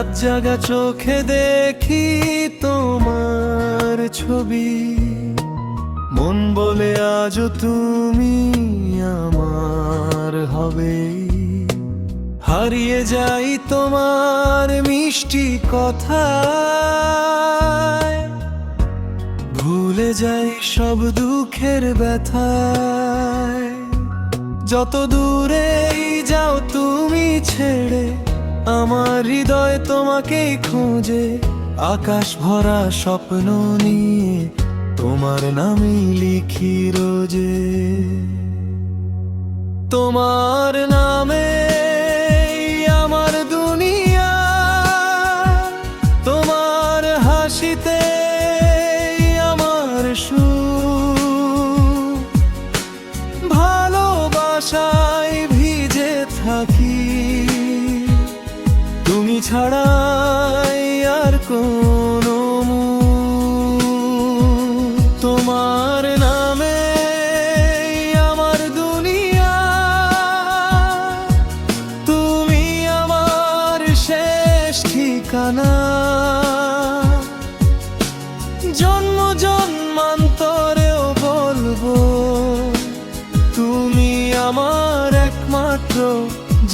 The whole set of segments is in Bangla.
রাত জাগা চোখে দেখি তোমার ছবি। মন বলে আজ তুমি আমার হবে। হারিয়ে যাই তোমার মিষ্টি কথা ভুলে যাই সব দুঃখের ব্যথায়। যত দূরেই যাও তুমি ছেড়ে আমার হৃদয় তোমাকেই খুঁজে আকাশ ভরা স্বপ্ন নিয়ে তোমার নামে লিখি রোজে। তোমার ছাড়াই আর কোনো তোমার নামে আমার দুনিয়া, তুমি আমার শেষ ঠিকানা। জন্ম জন্মান্তরেও বলব, তুমি আমার একমাত্র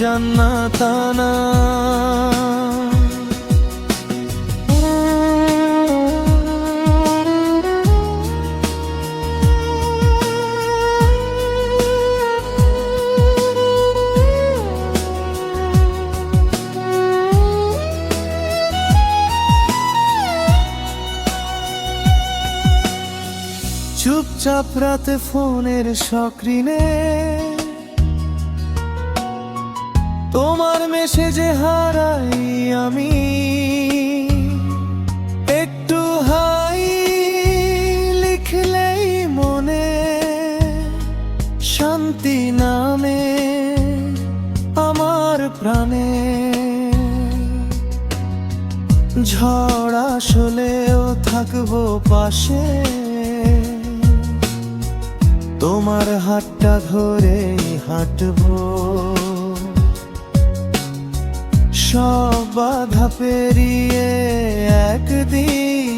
জান্নাতানা। চুপচাপ রাতে ফোনের স্ক্রিনে। তোমার মেসেজে হারাই আমি। একটু হাই লিখলেই মনে শান্তি নামে আমার প্রাণে। ঝড় আসলেও থাকব পাশে। তোমার হাতটা ধরে হাঁটবো। সব বাধা পেরিয়ে একদিন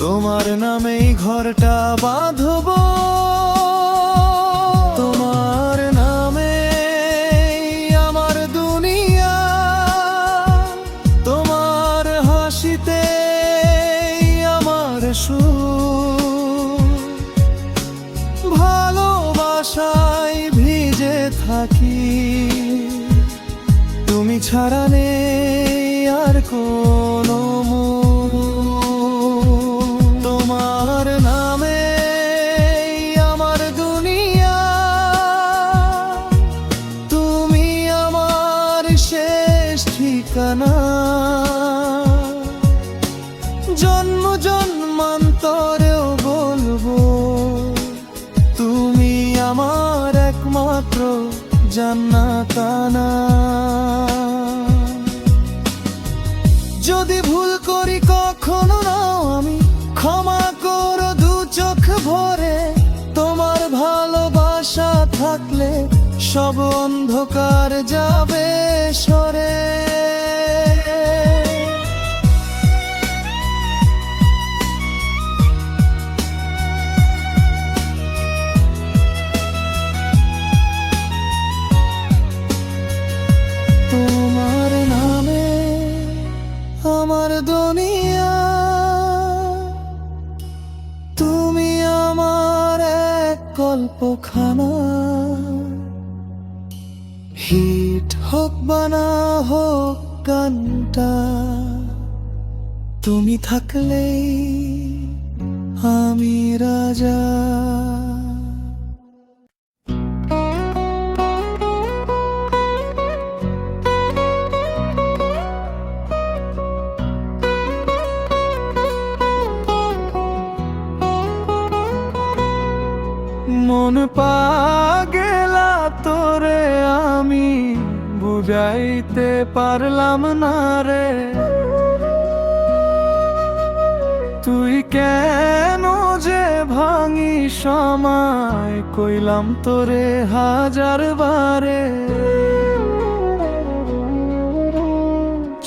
তোমার নামেই ঘরটা বাঁধবো। ছাড়া নেই আর কোনো তোমার নামে আমার দুনিয়া, তুমি আমার শেষ ঠিকানা। জন্ম জন্মান্তরেও বলব, তুমি আমার একমাত্র জান্নাতানা। সব অন্ধকার যাবে সরে। তোমার নামে আমার দুনিয়া তুমি আমার এক কল্পখানা। হোক বানা হোক গানটা তুমি থাকলেই আমি রাজা। মন পাগেলা তোরে আমি বুঝাইতে পারলাম না রে। তুই কেন যে ভাঙি সময়, কইলাম তোরে হাজার বারে।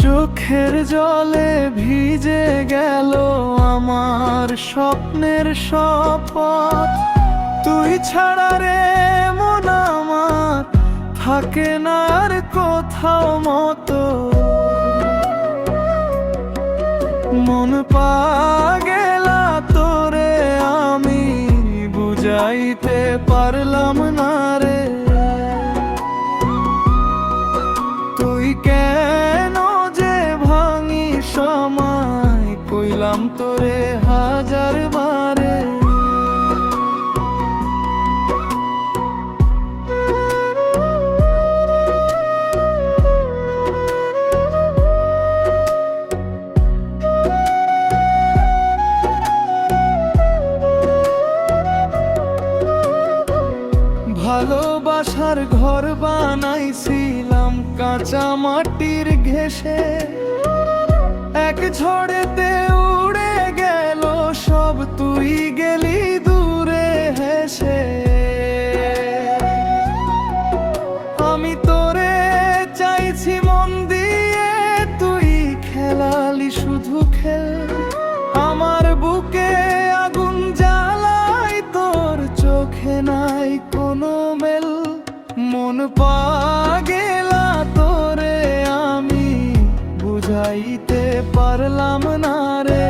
চোখের জলে ভিজে গেল আমার স্বপ্নের শপথ। তুই ছাড়া রে মন আমার থাকে না আর কোথাও মতো। মন পাগেলা তোরে আমি বুঝাইতে পারলাম না রে। তুই কেন যে ভাঙি সময় কইলাম তোরে বানাইছিলাম কাঁচা মাটির ঘেসে এক ঝড়েতে উড়ে গেল সব, তুই গেলি দূরে হেসে। আমি তোরে চাইছি মন দিয়ে, তুই খেলালি শুধু খেল। আমার বুকে আগুন জ্বালাই তোর চোখে নাই কোনো মেল। মন পাগেলা তোরে আমি বুঝাইতে পারলাম না রে।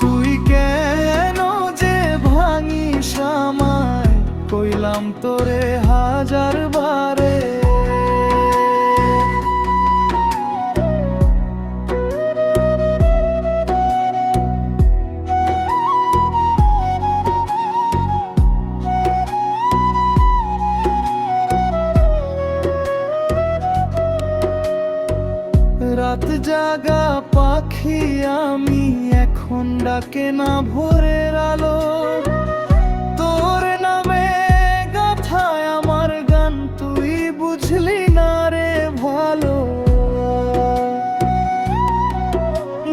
তুই কেন যে ভাঙিস আমায়? কইলাম তোরে হাজার ডাকে না ভোরের আলো। তোর নামে গাথায় আমার গান, তুই বুঝলি না রে ভালো।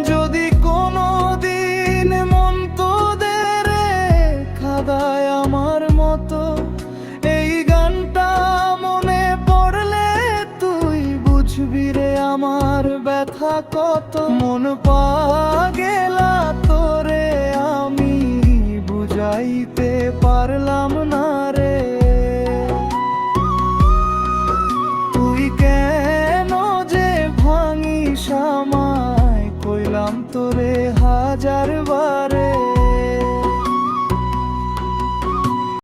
যদি কোনো দিন মন তোদের খাদায় আমার মতো, এই গানটা মনে পড়লে তুই বুঝবি রে আমার ব্যথা কত। মন পাগেলা তোরে আমি বুঝাইতে পারলাম